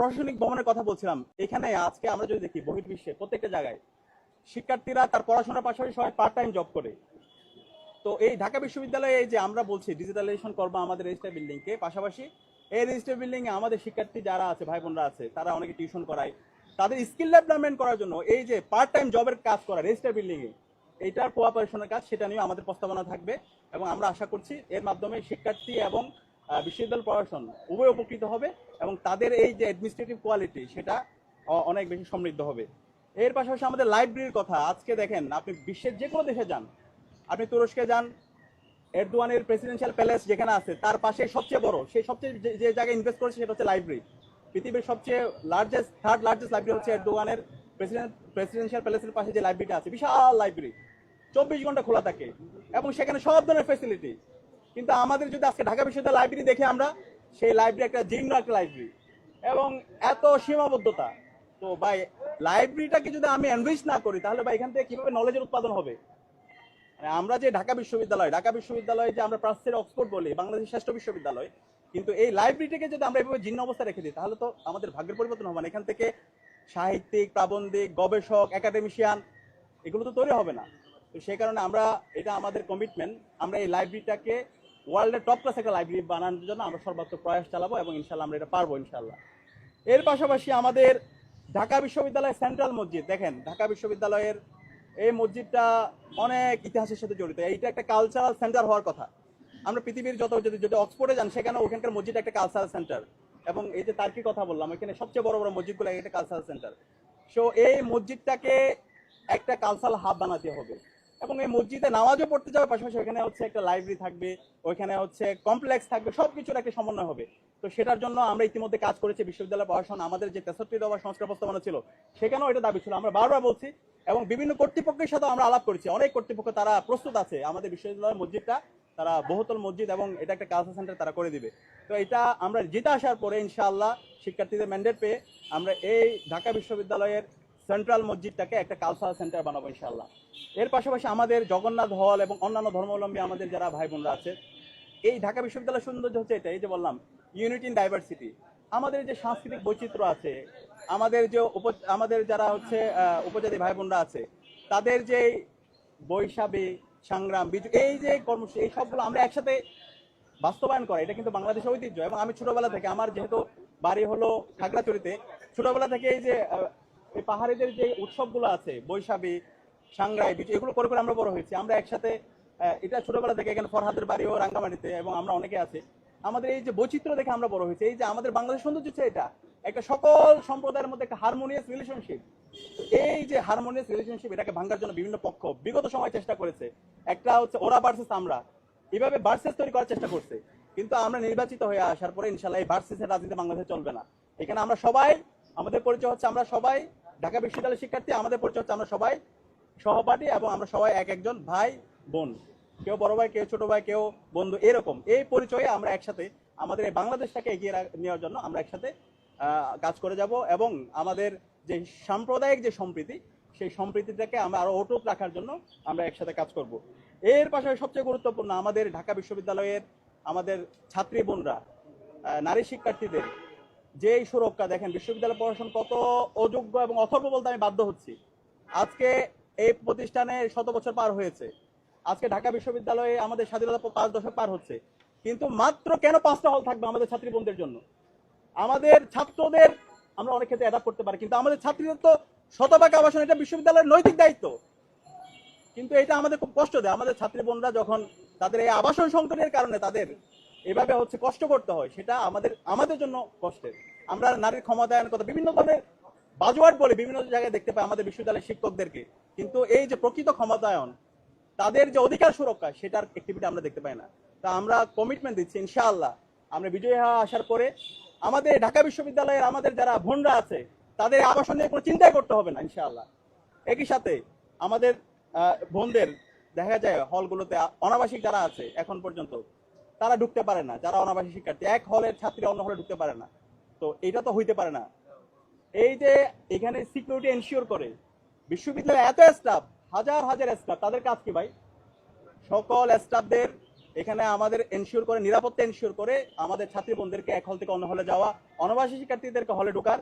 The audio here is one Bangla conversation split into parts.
প্রশাসনিক ভবনের কথা বলছিলাম। এখানে আজকে আমরা যদি দেখি বহির্বিশ্বে প্রত্যেকটা জায়গায় শিক্ষার্থীরা তার পড়াশোনার পাশাপাশি সবাই পার্ট টাইম জব করে। তো এই ঢাকা বিশ্ববিদ্যালয়ে এই যে আমরা বলছি ডিজিটালাইজেশন করব আমাদের রেজিস্টার বিল্ডিংকে পাশাপাশি এই রেজিস্টার বিল্ডিং এ আমাদের শিক্ষার্থী যারা আছে ভাই বোনরা আছে, তারা অনেকে টিউশন করায়। তাদের স্কিল ডেভেলপমেন্ট করার জন্য এই যে পার্ট টাইম জবের কাজ করা রেজিস্টার বিল্ডিং এ এইটার কোঅপারেশনের কাজ, সেটা নিয়ে আমাদের প্রস্তাবনা থাকবে। এবং আমরা আশা করছি এর মাধ্যমে শিক্ষার্থী এবং বিশ্ববিদ্যালয় প্রশাসন উভয় উপকৃত হবে এবং তাদের এই যে অ্যাডমিনিস্ট্রেটিভ কোয়ালিটি সেটা অনেক বেশি সমৃদ্ধ হবে। এর পাশাপাশি আমাদের লাইব্রেরির কথা, আজকে দেখেন আপনি বিশ্বের যে কোনো দেশে যান, আপনি তুরস্কে যান, এরদোয়ানের প্রেসিডেন্সিয়াল প্যালেস যেখানে আছে, তার পাশে সবচেয়ে বড় সেই সবচেয়ে যে- জায়গায় ইনভেস্ট করেছে সেটা হচ্ছে লাইব্রেরি পৃথিবীর সবচেয়ে লার্জেস্ট থার্ড লার্জেস্ট লাইব্রেরি হচ্ছে এরদোয়ানের প্রেসিডেন্ট প্রেসিডেন্সিয়াল প্যালেসের পাশে যে লাইব্রেরিটা আছে, বিশাল লাইব্রেরি চব্বিশ ঘণ্টা খোলা থাকে এবং সেখানে সব ধরনের ফেসিলিটি কিন্তু আমাদের যদি আজকে ঢাকা বিশ্ববিদ্যালয় লাইব্রেরি দেখে আমরা, সেই লাইব্রেরি একটা জীর্ণ একটা লাইব্রেরি এবং এত সীমাবদ্ধতা। তো ভাই লাইব্রেরিটাকে যদি আমি এনরিচ না করি, তাহলে ভাই এখান থেকে কীভাবে নলেজের উৎপাদন হবে? মানে আমরা যে ঢাকা বিশ্ববিদ্যালয়, ঢাকা বিশ্ববিদ্যালয়ে যে আমরা প্রাচ্যের অক্সফোর্ড বলি, বাংলাদেশের শ্রেষ্ঠ বিশ্ববিদ্যালয়, কিন্তু এই লাইব্রেরিটাকে যদি আমরা এভাবে জীর্ণ অবস্থায় রেখে দিই, তাহলে তো আমাদের ভাগ্যের পরিবর্তন হবে না। এখান থেকে সাহিত্যিক, প্রাবন্ধিক, গবেষক একাডেমিশিয়ান এগুলো তো তৈরি হবে না। তো সেই কারণে আমরা, এটা আমাদের কমিটমেন্ট আমরা এই লাইব্রেরিটাকে ওয়ার্ল্ডের টপ ক্লাস একটা লাইব্রেরি বানানোর জন্য আমরা সর্বাত্মক প্রয়াস চালাবো এবং ইনশাল্লাহ আমরা এটা পারব ইনশাল্লাহ এর পাশাপাশি আমাদের ঢাকা বিশ্ববিদ্যালয়ের সেন্ট্রাল মসজিদ, দেখেন, ঢাকা বিশ্ববিদ্যালয়ের এই মসজিদটা অনেক ইতিহাসের সাথে জড়িত। এইটা একটা কালচারাল সেন্টার হওয়ার কথা। আমরা পৃথিবীর যত যদি যদি অক্সফোর্ডে যান, সেখানে ওখানকার মসজিদ একটা কালচারাল সেন্টার এবং এই যে তার্কি কথা বললাম এখানে সবচেয়ে বড় বড় মসজিদগুলো একটা কালচারাল সেন্টার সো এই মসজিদটাকে একটা কালচারাল হাব বানাতে হবে। এবং এই মসজিদে নামাজও পড়তে যাবে পাশাপাশি ওখানে হচ্ছে একটা লাইব্রেরি থাকবে, ওইখানে হচ্ছে কমপ্লেক্স থাকবে, সবকিছুর একটা সমন্বয় হবে। তো সেটার জন্য আমরা ইতিমধ্যে কাজ করেছি বিশ্ববিদ্যালয় প্রশাসন, আমাদের যে তেষট্টি দফা সংস্কার প্রস্তাবনা ছিল, সেখানেও এটা দাবি ছিল। আমরা বারবার বলছি এবং বিভিন্ন কর্তৃপক্ষের সাথে আমরা আলাপ করেছি। অনেক কর্তৃপক্ষ তারা প্রস্তুত আছে। আমাদের বিশ্ববিদ্যালয়ের মসজিদটা, তারা বহুতল মসজিদ এবং এটা একটা কালচার সেন্টার তারা করে দিবে। তো এটা আমরা জিতে আসার পরে ইনশাআল্লাহ শিক্ষার্থীদের ম্যান্ডেট পেয়ে আমরা এই ঢাকা বিশ্ববিদ্যালয়ের সেন্ট্রাল মসজিদটাকে একটা কালচারাল সেন্টার বানাবো ইনশাআল্লাহ। এর পাশাপাশি আমাদের জগন্নাথ হল এবং অন্যান্য ধর্মাবলম্বী আমাদের যারা ভাই বোনরা আছে, এই ঢাকা বিশ্ববিদ্যালয়ের সৌন্দর্য হচ্ছে এটা এই যে বললাম ইউনিটি ইন ডাইভার্সিটি আমাদের যে সাংস্কৃতিক বৈচিত্র্য আছে, আমাদের যে উপ- আমাদের যারা হচ্ছে উপজাতি ভাই বোনরা আছে, তাদের যে বৈশাখী, সংগ্রাম, বিজু, এই যে কর্মসূচি, এই সবগুলো আমরা একসাথে বাস্তবায়ন করা, এটা কিন্তু বাংলাদেশের ঐতিহ্য। এবং আমি ছোটবেলা থেকে, আমার যেহেতু বাড়ি হলো খাগড়াছড়িতে, ছোটবেলা থেকে এই যে এই পাহাড়িদের যে উৎসবগুলো আছে, বৈশাখী সাংগ্রাই বিজু, এগুলো করে করে আমরা বড় হয়েছি। আমরা একসাথে এটা ছোটবেলা থেকে এখানে ফরহাদের বাড়িও, রাঙ্গামাটিতে, এবং আমরা অনেকে আছি। আমাদের এই যে বৈচিত্র্য দেখে আমরা বড় হয়েছি। এই যে আমাদের বাংলাদেশ সৌন্দর্য হচ্ছে এটা। একটা সকল সম্প্রদায়ের মধ্যে একটা হারমোনিয়াস রিলেশনশিপ এই যে হারমোনিয়াস রিলেশনশিপ এটাকে ভাঙার জন্য বিভিন্ন পক্ষ বিগত সময় চেষ্টা করেছে। একটা হচ্ছে ওরা ভার্সেস আমরা। এভাবে ভার্সেস তৈরি করার চেষ্টা করছে। কিন্তু আমরা নির্বাচিত হয়ে আসার পরে ইনশাল্লাহ এই ভার্সেসের রাজনীতি বাংলাদেশে চলবে না। এখানে আমরা সবাই আমাদের পরিচয় হচ্ছে আমরা সবাই, ঢাকা বিশ্ববিদ্যালয়ের শিক্ষার্থী, আমাদের পরিচয় হচ্ছে আমরা সবাই সহপাঠী এবং আমরা সবাই এক একজন ভাই বোন। কেউ বড় ভাই, কেউ ছোট ভাই, কেউ বন্ধু, এরকম। এই পরিচয়ে আমরা একসাথে আমাদের এই বাংলাদেশটাকে এগিয়ে নেওয়ার জন্য আমরা একসাথে কাজ করে যাব এবং আমাদের যে সাম্প্রদায়িক যে সম্প্রীতি, সেই সম্প্রীতিটাকে আমরা আরও অটুট রাখার জন্য আমরা একসাথে কাজ করব। এর পাশাপাশি সবচেয়ে গুরুত্বপূর্ণ আমাদের ঢাকা বিশ্ববিদ্যালয়ের আমাদের ছাত্রী বোনরা নারী শিক্ষার্থীদের যেই সুরক্ষা দেখেন বিশ্ববিদ্যালয় প্রশাসন কত অযোগ্য এবং অথর্ব বলতে আমি বাধ্য হচ্ছি। আজকে এই প্রতিষ্ঠানে শত বছর পার হয়েছে। আজকে ঢাকা বিশ্ববিদ্যালয়ে আমাদের স্বাধীনতা পাঁচ দশক পার হচ্ছে। কিন্তু মাত্র কেন পাঁচটা হল থাকবে আমাদের ছাত্রী বোনদের জন্য? আমাদের ছাত্রদের, আমরা অনেক ক্ষেত্রে অ্যাডাপ্ট করতে পারি, কিন্তু আমাদের ছাত্রীদের তো শতভাগ আবাসন, এটা বিশ্ববিদ্যালয়ের নৈতিক দায়িত্ব। কিন্তু এটা আমাদের খুব কষ্ট দেয়। আমাদের ছাত্রী বোনরা যখন তাদের এই আবাসন সংকটের কারণে তাদের এভাবে হচ্ছে কষ্ট করতে হয়, সেটা আমাদের আমাদের জন্য কষ্টের। আমরা নারীর ক্ষমতায়ন কথা বিভিন্ন ধরনের বাজোয়াট বলে বিভিন্ন জায়গায় দেখতে পাই আমাদের বিশ্ববিদ্যালয়ের শিক্ষকদেরকে। কিন্তু এই যে প্রকৃত ক্ষমতায়ন, তাদের যে অধিকার সুরক্ষা, সেটার অ্যাক্টিভিটি আমরা দেখতে পাই না। তা আমরা কমিটমেন্ট দিচ্ছি, ইনশাআল্লাহ। আমরা বিজয়ী হওয়া আসার পরে আমাদের ঢাকা বিশ্ববিদ্যালয়ের আমাদের যারা বোনরা আছে, তাদের আবাসন নিয়ে কোনো চিন্তাই করতে হবে না, ইনশাআল্লাহ। একই সাথে আমাদের বোনদের, দেখা যায়, হলগুলোতে অনাবাসিক যারা আছে, এখন পর্যন্ত তারা ঢুকতে পারে না, যারা অনাবাসী শিক্ষার্থী। এক হলের ছাত্রী অন্য হলে ঢুকতে পারে না। তো এটা তো হইতে পারে না। এই যে এখানে সিকিউরিটি এনশিওর করে, বিশ্ববিদ্যালয়ে এত স্টাফ হাজার হাজার স্টাফ তাদের কাজ কি ভাই? সকল স্টাফদের এখানে আমাদের এনশিওর করে, নিরাপত্তা এনশিওর করে আমাদের ছাত্রী বোনদেরকে এক হল থেকে অন্য হলে যাওয়া, অনাবাসী শিক্ষার্থীদেরকে হলে ঢোকার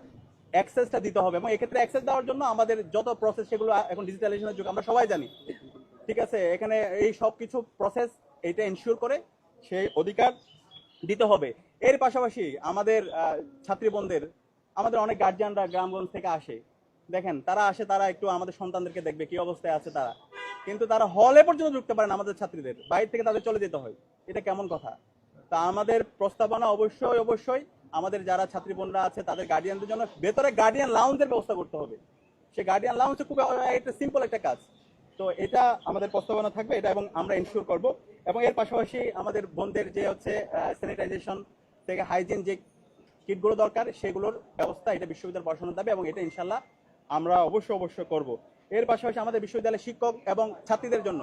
অ্যাক্সেসটা দিতে হবে। এবং এক্ষেত্রে অ্যাক্সেস দেওয়ার জন্য আমাদের যত প্রসেস সেগুলো এখন ডিজিটালাইজেশনের যুগ, আমরা সবাই জানি। ঠিক আছে? এখানে এই সব কিছু প্রসেস এটা এনশিওর করে সেই অধিকার দিতে হবে। এর পাশাপাশি আমাদের আহ, ছাত্রী বোনদের আমাদের অনেক গার্জিয়ানরা গ্রামগঞ্জ থেকে আসে। দেখেন তারা আসে তারা একটু আমাদের সন্তানদেরকে দেখবে কি অবস্থায় আছে তারা। কিন্তু তারা হলে পর্যন্ত ঢুকতে পারে না আমাদের ছাত্রীদের। বাইরে থেকে তাদের চলে যেতে হয়। এটা কেমন কথা? তা আমাদের প্রস্তাবনা অবশ্যই অবশ্যই আমাদের যারা ছাত্রী বোনরা আছে তাদের গার্ডিয়ানদের জন্য ভেতরে গার্ডিয়ান লাউঞ্জের ব্যবস্থা করতে হবে। সে গার্ডিয়ান লাউঞ্জ খুব একটা সিম্পল একটা কাজ। তো এটা আমাদের প্রস্তাবনা থাকবে এটা এবং আমরা ইনশিওর করব এবং এর পাশাপাশি আমাদের বোনদের যে হচ্ছে স্যানিটাইজেশন থেকে হাইজিন যে কিটগুলো দরকার, সেগুলোর ব্যবস্থা এটা বিশ্ববিদ্যালয় পড়াশোনার দাবি এবং এটা ইনশাল্লাহ আমরা অবশ্যই অবশ্যই করব। এর পাশাপাশি আমাদের বিশ্ববিদ্যালয়ের শিক্ষক এবং ছাত্রীদের জন্য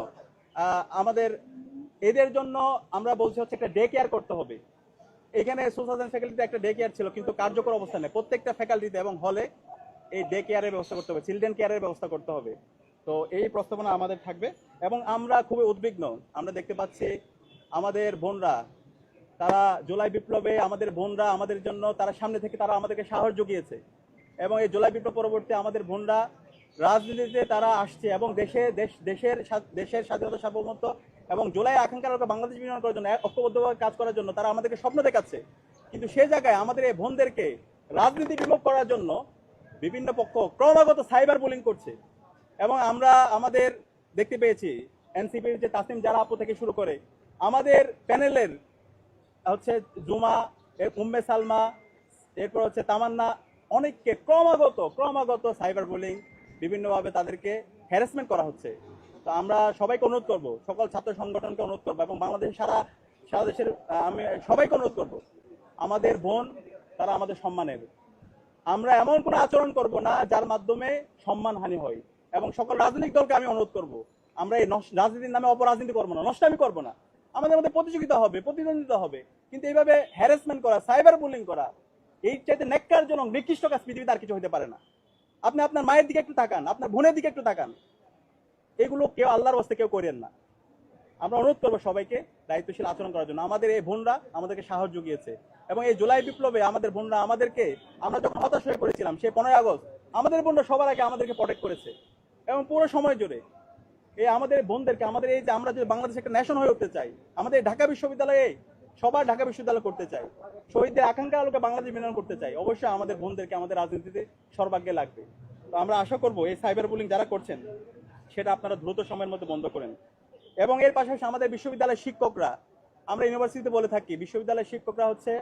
আমাদের এদের জন্য আমরা বলছি হচ্ছে একটা ডে কেয়ার করতে হবে। এখানে সোশ্যাল ফ্যাকাল্টিতে একটা ডে কেয়ার ছিল, কিন্তু কার্যকর অবস্থা নেই। প্রত্যেকটা ফ্যাকাল্টিতে এবং হলে এই ডে কেয়ারের ব্যবস্থা করতে হবে চিলড্রেন কেয়ারের ব্যবস্থা করতে হবে। তো এই প্রস্তাবনা আমাদের থাকবে এবং আমরা খুবই উদ্বিগ্ন। আমরা দেখতে পাচ্ছি আমাদের বোনরা, তারা জুলাই বিপ্লবে আমাদের বোনরা আমাদের জন্য তারা সামনে থেকে তারা আমাদেরকে সাহস জুগিয়েছে এবং এই জুলাই বিপ্লব পরবর্তী আমাদের বোনরা রাজনীতিতে তারা আসছে এবং দেশে, দেশ, দেশের দেশের স্বাধীনতা সার্বভৌমত্ব এবং জুলাই আকাঙ্ক্ষার বাংলাদেশ বিনিয়োগ করার জন্য ঐক্যবদ্ধভাবে কাজ করার জন্য তারা আমাদেরকে স্বপ্ন দেখাচ্ছে। কিন্তু সে জায়গায় আমাদের এই বোনদেরকে রাজনীতি বিলোপ করার জন্য বিভিন্ন পক্ষ ক্রমাগত সাইবার বুলিং করছে। এবং আমরা আমাদের দেখতে পেয়েছি এনসিপির যে তাসিম যারা আপু থেকে শুরু করে আমাদের প্যানেলের হচ্ছে জুমা উম্মে সালমা, এরপর হচ্ছে তামান্না, অনেককে ক্রমাগত ক্রমাগত সাইবার বুলিং বিভিন্নভাবে তাদেরকে হ্যারাসমেন্ট করা হচ্ছে। তো আমরা সবাইকে অনুরোধ করব, সকল ছাত্র সংগঠনকে অনুরোধ করব এবং বাংলাদেশ সারা সারা দেশের আমি সবাইকে অনুরোধ করব, আমাদের বোন, তারা আমাদের সম্মানের। আমরা এমন কোনো আচরণ করব না যার মাধ্যমে সম্মানহানি হয়। এবং সকল রাজনৈতিক দলকে আমি অনুরোধ করব। আমরা এই রাজনীতির নামে অপরাজনীতি করব না, নষ্টামি করব না। আমাদের মধ্যে প্রতিযোগিতা হবে, প্রতিদ্বন্দ্বিতা হবে। কিন্তু এইভাবে হ্যারাসমেন্ট করা সাইবার বুলিং করা, এই চাইতে নেককারজনক নিকৃষ্ট কাজ পৃথিবীতে আর কিছু হতে পারে না। আপনি আপনার মায়ের দিকে একটু তাকান, আপনার বোনের দিকে একটু তাকান। এগুলো কেউ আল্লাহর বস্তে কেউ করেন না। আমরা অনুরোধ করব সবাইকে দায়িত্বশীল আচরণ করার জন্য। আমাদের এই বোনরা আমাদেরকে সাহস জুগিয়েছে। এবং এই জুলাই বিপ্লবে আমাদের বোনরা আমাদেরকে আমরা যখন হতাশ হয়ে পড়েছিলাম সেই পনেরোই আগস্ট, আমাদের বোনরা সবার আগে আমাদেরকে প্রোটেক্ট করেছে। এবং পুরো সময় জুড়ে। এই আমাদের বোনদেরকে, আমাদের এই যে আমরা যদি বাংলাদেশে একটা ন্যাশন হয়ে উঠতে চাই, আমাদের ঢাকা বিশ্ববিদ্যালয়ে সবার ঢাকা বিশ্ববিদ্যালয় করতে চাই, শহীদদের আকাঙ্ক্ষা আলোকে বাংলাদেশ বিনিয়োগ করতে চাই, অবশ্যই আমাদের বোনদেরকে, আমাদের রাজনীতিতে সর্বাগ্যে লাগবে। তো আমরা আশা করব এই সাইবার বুলিং যারা করছেন, সেটা আপনারা দ্রুত সময়ের মধ্যে বন্ধ করেন। এবং এর পাশাপাশি আমাদের বিশ্ববিদ্যালয়ের শিক্ষকরা, আমরা ইউনিভার্সিটিতে বলে থাকি, বিশ্ববিদ্যালয়ের শিক্ষকরা হচ্ছে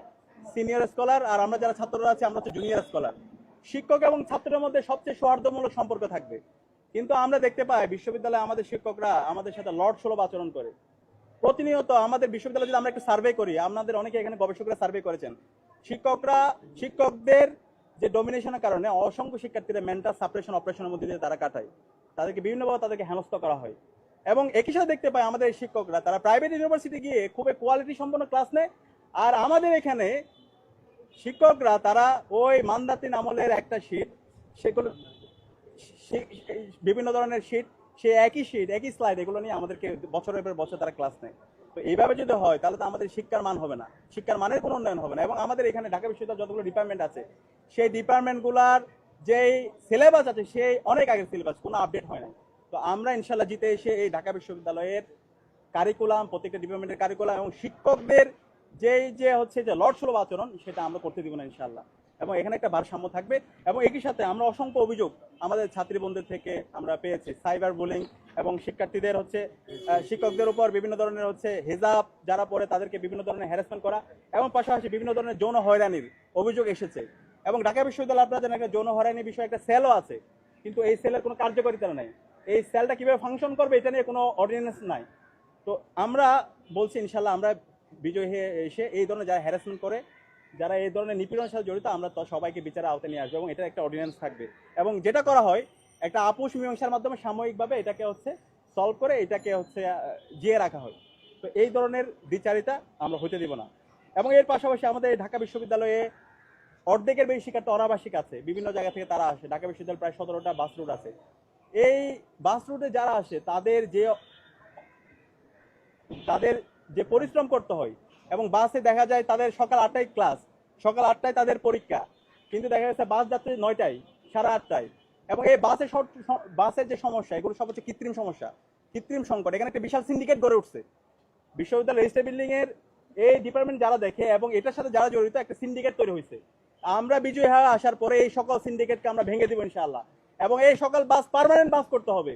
সিনিয়র স্কলার আর আমরা যারা ছাত্ররা আছি, আমরা হচ্ছে জুনিয়র স্কলার শিক্ষক এবং ছাত্রের মধ্যে সবচেয়ে সৌহার্দ্যমূলক সম্পর্ক থাকবে। কিন্তু আমরা দেখতে পাই বিশ্ববিদ্যালয়ে আমাদের শিক্ষকরা আমাদের সাথে লর্ড সুলভ আচরণ করে। প্রতিনিয়ত আমাদের বিশ্ববিদ্যালয়ে যদি আমরা একটু সার্ভে করি, আপনাদের অনেকে এখানে গবেষকরা সার্ভে করেছেন, শিক্ষকরা, শিক্ষকদের যে ডমিনেশনের কারণে অসংখ্য শিক্ষার্থীরা মেন্টাল সাপ্রেশন অপারেশনের মধ্যে দিয়ে তারা কাটায়। তাদেরকে বিভিন্নভাবে তাদেরকে হেনস্থ করা হয়। এবং একই সাথে দেখতে পাই আমাদের শিক্ষকরা, তারা প্রাইভেট ইউনিভার্সিটি গিয়ে খুবই কোয়ালিটি সম্পন্ন ক্লাস নেয়। আর আমাদের এখানে শিক্ষকরা, তারা ওই মান্দাতিন আমলের একটা শীট সেগুলো বিভিন্ন ধরনের শীট সে একই শীট একই স্লাইড এগুলো নিয়ে আমাদেরকে বছরের পর বছর তারা ক্লাস নেয়। তো এইভাবে যদি হয়, তাহলে তো আমাদের শিক্ষার মান হবে না। শিক্ষার মানের কোনো উন্নয়ন হবে না এবং আমাদের এখানে ঢাকা বিশ্ববিদ্যালয় যতগুলো ডিপার্টমেন্ট আছে, সেই ডিপার্টমেন্টগুলার যেই সিলেবাস আছে, সেই অনেক আগের সিলেবাস কোনো আপডেট হয় না। তো আমরা ইনশাল্লাহ জিতে এসে এই ঢাকা বিশ্ববিদ্যালয়ের কারিকুলাম প্রত্যেকটা ডিপার্টমেন্টের কারিকুলাম এবং শিক্ষকদের যেই যে হচ্ছে যে লর্ড সুলভ আচরণ, সেটা আমরা করতে দিব না ইনশাল্লাহ এবং এখানে একটা ভারসাম্য থাকবে এবং একই সাথে আমরা অসংখ্য অভিযোগ আমাদের ছাত্রীবন্ধুদের থেকে আমরা পেয়েছি, সাইবার বুলিং এবং শিক্ষার্থীদের হচ্ছে শিক্ষকদের উপর বিভিন্ন ধরনের হচ্ছে হেজাব, যারা পড়ে তাদেরকে বিভিন্ন ধরনের হ্যারাসমেন্ট করা এবং পাশাপাশি বিভিন্ন ধরনের যৌন হয়রানির অভিযোগ এসেছে। এবং ঢাকা বিশ্ববিদ্যালয় আপনারা জানেন একটা যৌন হয়রানির বিষয়ে একটা সেলও আছে, কিন্তু এই সেলের কোনো কার্যকারিতা নেই। এই সেলটা কীভাবে ফাংশন করবে এটা নিয়ে কোনো অর্ডিনেন্স নাই। তো আমরা বলছি ইনশাল্লাহ আমরা বিজয় হয়ে এসে এই ধরনের যারা হ্যারাসমেন্ট করে যারা এই ধরনের নিপীড়নের সাথে জড়িত, আমরা সবাইকে বিচারে আওতায় নিয়ে আসব এবং এটা একটা অর্ডিন্যান্স থাকবে। এবং যেটা করা হয়, একটা আপোষ মীমাংসার মাধ্যমে সাময়িকভাবে এটাকে হচ্ছে সলভ করে এটাকে হচ্ছে জিয়ে রাখা হয়। তো এই ধরনের বিচারিতা আমরা হতে দিব না। এবং এর পাশাপাশি আমাদের ঢাকা বিশ্ববিদ্যালয়ে অর্ধেকের বেশি শিক্ষার্থী অনাবাসিক আছে। বিভিন্ন জায়গা থেকে তারা আসে। ঢাকা বিশ্ববিদ্যালয় প্রায় সতেরোটা বাস রুট আছে। এই বাস রুটে যারা আসে, তাদের যে তাদের যে পরিশ্রম করতে হয় এবং বাসে দেখা যায় তাদের সকাল আটটায় ক্লাস, সকাল আটটায় তাদের পরীক্ষা। কিন্তু দেখা যাচ্ছে বাস যাচ্ছে নয়টায়, সাড়ে আটটায়। এবং এই বাসের বাসের যে সমস্যা, এগুলো সব হচ্ছে কৃত্রিম সমস্যা, কৃত্রিম সংকট। এখানে একটা বিশাল সিন্ডিকেট গড়ে উঠছে। বিশ্ববিদ্যালয় রেজিস্টার বিল্ডিং এর এই ডিপার্টমেন্ট যারা দেখে এবং এটার সাথে যারা জড়িত, একটা সিন্ডিকেট তৈরি হয়েছে। আমরা বিজয় হয়ে আসার পরে এই সকল সিন্ডিকেটকে আমরা ভেঙে দিব ইনশাআল্লাহ। এবং এই সকল বাস পার্মানেন্ট বাস করতে হবে।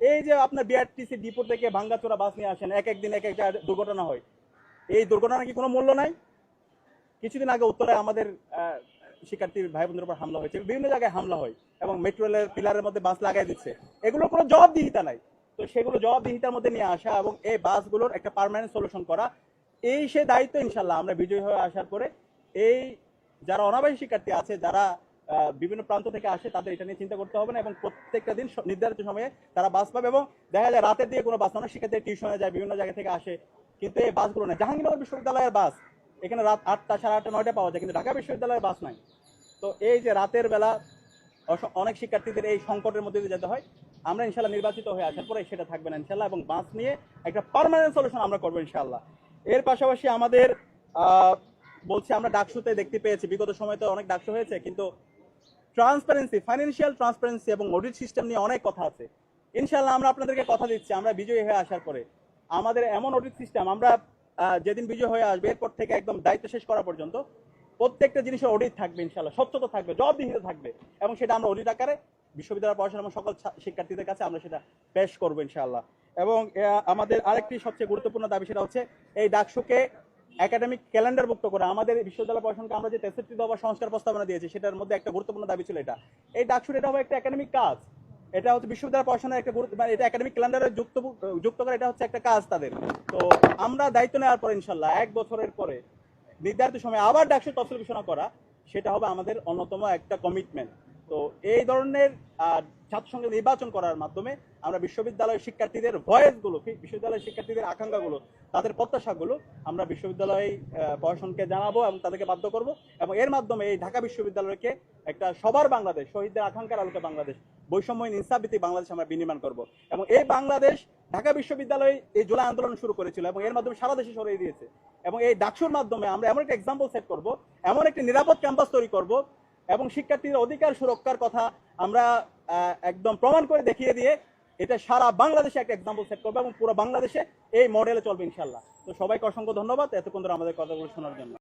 এই যে আপনার বিআরটিসি ডিপো থেকে ভাঙ্গাচোরা বাস নিয়ে আসেন, এক একদিন এক একটা দুর্ঘটনা হয়। এই দুর্ঘটনা কি কোনো মূল্য নাই? কিছুদিন আগে উত্তরে আমাদের আহ, শিক্ষার্থী ভাই বোনদের উপর হামলা হয়েছে। বিভিন্ন জায়গায় হামলা হয় এবং মেট্রো রেলের পিলারের মধ্যে বাস লাগাই দিচ্ছে। এগুলোর কোনো জবাবদিহিতা নাই। তো সেগুলো জবাবদিহিতার মধ্যে নিয়ে আসা এবং এই বাসগুলোর একটা পার্মানেন্ট সলিউশন করা এই সে দায়িত্ব ইনশাল্লাহ আমরা বিজয়ী হয়ে আসার পরে এই যারা অনাবাসী শিক্ষার্থী আছে যারা বিভিন্ন প্রান্ত থেকে আসে তাদের এটা নিয়ে চিন্তা করতে হবে না এবং প্রত্যেকটা দিন নির্ধারিত সময়ে তারা বাস পাবে এবং দেখা যায় রাতের দিয়ে কোনো বাস অনেক শিক্ষার্থী টিউশনে যায় বিভিন্ন জায়গা থেকে আসে। কিন্তু এই বাসগুলো না জাহাঙ্গীরনগর বিশ্ববিদ্যালয়ের বাস। এখানে রাত আটটা সাড়ে আটটা নয়টা পাওয়া যায়, কিন্তু ঢাকা বিশ্ববিদ্যালয়ের বাস নাই। তো এই যে রাতের বেলা অনেক শিক্ষার্থীদের এই সংকটের মধ্যে যেতে হয়। আমরা ইনশাল্লাহ নির্বাচিত হয়ে আসার পরে সেটা থাকবে না ইনশাল্লাহ এবং বাস নিয়ে একটা পার্মানেন্ট সলিউশন আমরা করব ইনশাল্লাহ এর পাশাপাশি আমাদের বলছি আমরা ডাকসুতে দেখতে পেয়েছি, বিগত সময় তো অনেক ডাকসু হয়েছে, কিন্তু ট্রান্সপারেন্সি ফাইন্যান্সিয়াল ট্রান্সপারেন্সি এবং অডিট সিস্টেম নিয়ে অনেক কথা আছে। ইনশাল্লাহ আমরা আপনাদেরকে কথা দিচ্ছি, আমরা বিজয়ী হয়ে আসার পরে। আমাদের এমন অডিট সিস্টেম আমরা যেদিন বিজয় হয়ে আসবে, এরপর থেকে একদম দায়িত্ব শেষ করা পর্যন্ত প্রত্যেকটা জিনিসের অডিট থাকবে ইনশাল্লাহ স্বচ্ছতা থাকবে, জবাবদিহিতা থাকবে এবং সেটা আমরা অডিট আকারে বিশ্ববিদ্যালয় পড়াশোনা এবং সকল শিক্ষার্থীদের কাছে আমরা সেটা পেশ করব ইনশাল্লাহ এবং আমাদের আরেকটি সবচেয়ে গুরুত্বপূর্ণ দাবি সেটা হচ্ছে এই ডাকসুকে একাডেমিক ক্যালেন্ডারভুক্ত করে আমাদের বিশ্ববিদ্যালয় পড়াশোনাকে আমরা যে তেষট্টি দফা সংস্কার প্রস্তাবনা দিয়েছি, সেটার মধ্যে একটা গুরুত্বপূর্ণ দাবি ছিল এটা। এই ডাকসুর এটা হবে একটা একাডেমিক কাজ। এটা হচ্ছে বিশ্ববিদ্যালয় পড়াশোনার একটা গুরুত্ব মানে এটা একাডেমিক ক্যালেন্ডারে যুক্ত যুক্ত করে এটা হচ্ছে একটা কাজ তাদের। তো আমরা দায়িত্ব নেওয়ার পর ইনশাল্লাহ এক বছরের পরে নির্ধারিত সময় আবার ডাকসুর তফসিল ঘোষণা করা সেটা হবে আমাদের অন্যতম একটা কমিটমেন্ট তো এই ধরনের আহ, ছাত্র সংসদ নির্বাচন করার মাধ্যমে আমরা বিশ্ববিদ্যালয়ের শিক্ষার্থীদের ভয়েসগুলো বিশ্ববিদ্যালয়ের শিক্ষার্থীদের আকাঙ্ক্ষাগুলো তাদের প্রত্যাশাগুলো আমরা বিশ্ববিদ্যালয় প্রশাসনকে জানাব এবং তাদেরকে বাধ্য করব। এবং এর মাধ্যমে এই ঢাকা বিশ্ববিদ্যালয়কে একটা সবার বাংলাদেশ শহীদদের আকাঙ্ক্ষার আলোকে বাংলাদেশ বৈষম্যহীন, ইনসাফভিত্তিক বাংলাদেশ আমরা বিনির্মাণ করব। এবং এই বাংলাদেশ ঢাকা বিশ্ববিদ্যালয় এই জুলাই আন্দোলন শুরু করেছিল এবং এর মাধ্যমে সারা দেশে সরিয়ে দিয়েছে। এবং এই ডাকসুর মাধ্যমে আমরা এমন একটা এক্সাম্পল সেট করব, এমন একটি নিরাপদ ক্যাম্পাস তৈরি করব এবং শিক্ষার্থীদের অধিকার সুরক্ষার কথা আমরা একদম প্রমাণ করে দেখিয়ে দিয়ে এটা সারা বাংলাদেশে একটা এক্সাম্পল সেট করব এবং পুরো বাংলাদেশে এই মডেলে চলবে ইনশাল্লাহ তো সবাইকে অসংখ্য ধন্যবাদ এতক্ষণ ধরে আমাদের কথাগুলো শোনার জন্য।